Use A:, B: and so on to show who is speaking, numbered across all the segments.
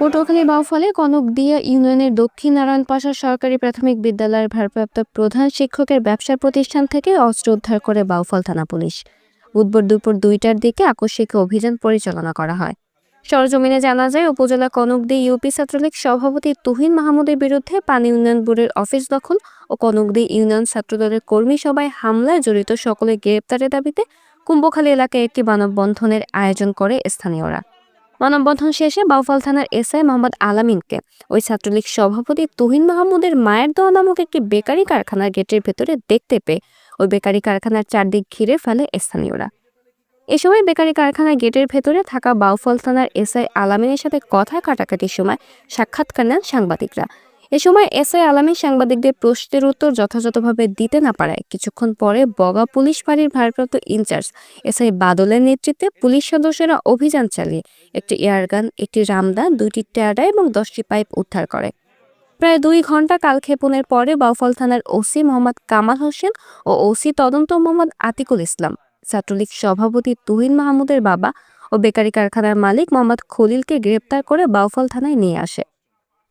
A: পটুয়াখালী বাউফলে কনকদিয়া ইউনিয়নের দক্ষিণ নারায়ণ পাশা সরকারি প্রাথমিক বিদ্যালয়ের ভারপ্রাপ্ত প্রধান শিক্ষকের ব্যবসা প্রতিষ্ঠান থেকে অস্ত্র উদ্ধার করে বাউফল থানা পুলিশ। বুধবার দুপুর দুইটার দিকে আকস্মিক অভিযান পরিচালনা করা হয়। সরজমিনে জানা যায়, উপজেলা কনকদি ইউপি ছাত্রলীগ সভাপতি তুহিন মাহমুদের বিরুদ্ধে পানি উন্নয়ন বোর্ডের অফিস দখল ও কনকদি ইউনিয়ন ছাত্রদলের কর্মী সভায় হামলায় জড়িত সকলে গ্রেপ্তারের দাবিতে কুম্ভখালী এলাকায় একটি মানববন্ধনের আয়োজন করে স্থানীয়রা। মানববন্ধন শেষে বাউফল থানার এসআই মোহাম্মদ আলামিনকে ওই ছাত্রলীগ সভাপতি তুহিন মাহমুদের মায়ের দোয়া নামক একটি বেকারি কারখানার গেটের ভেতরে দেখতে পেয়ে ওই বেকারি কারখানার চারদিক ঘিরে ফেলে স্থানীয়রা। এ সময় বেকারি কারখানা গেটের ভেতরে থাকা বাউফল থানার এসআই আলামিনের সাথে কথা কাটাকাটির সময় সাক্ষাৎকার নেন সাংবাদিকরা। এ সময় এসআই আলামী সাংবাদিকদের প্রশ্নের উত্তর যথাযথভাবে দিতে না পারায় কিছুক্ষণ পরে বগা পুলিশ ফাঁড়ির ভারপ্রাপ্ত ইনচার্জ এসআই বাদলের নেতৃত্বে পুলিশ সদস্যরা অভিযান চালিয়ে একটি এয়ারগান একটি রামদা, দুইটি ট্যাডা এবং দশটি পাইপ উদ্ধার করে। প্রায় দুই ঘণ্টা কালক্ষেপণের পরে বাউফল থানার ওসি মোহাম্মদ কামাল হোসেন ও ওসি তদন্ত মোহাম্মদ আতিকুল ইসলাম, ছাত্রলীগ সভাপতি তুহিন মাহমুদের বাবা ও বেকারি কারখানার মালিক মোহাম্মদ খলিলকে গ্রেপ্তার করে বাউফল থানায় নিয়ে আসে।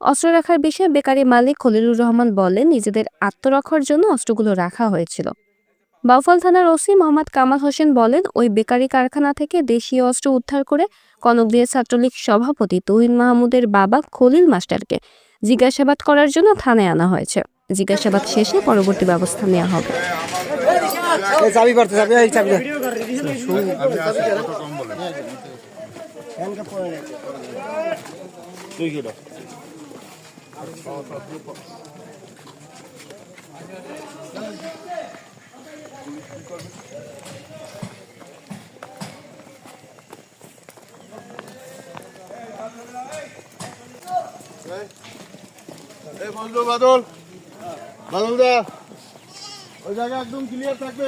A: অস্ত্র রাখার বিষয়ে বেকারি মালিক খলিলুর রহমান বলেন নিজেদের আত্মরক্ষার জন্য অস্ত্রগুলো রাখা হয়েছিল। বাউফল থানার ওসি মোহাম্মদ কামাল হোসেন বলেন ওই বেকারি কারখানা থেকে দেশীয় অস্ত্র উদ্ধার করে কনকদিয়া ছাত্রলীগ সভাপতি তুহিন মাহমুদের বাবা খলিল মাস্টারকে জিজ্ঞাসাবাদ করার জন্য থানায় আনা হয়েছে। জিজ্ঞাসাবাদ শেষে পরবর্তী ব্যবস্থা নেওয়া হবে
B: চাবি পারতে চাবি এই চাবি দে।
C: এই বন্ধু বাদল। বাদল দা ওই জায়গা একদম ক্লিয়ার থাকবে।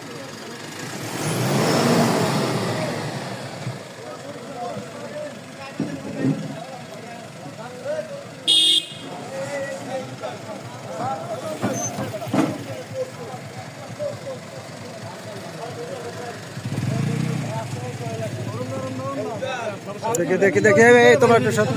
B: দেখে দেখে দেখে তোমার একটা সাথে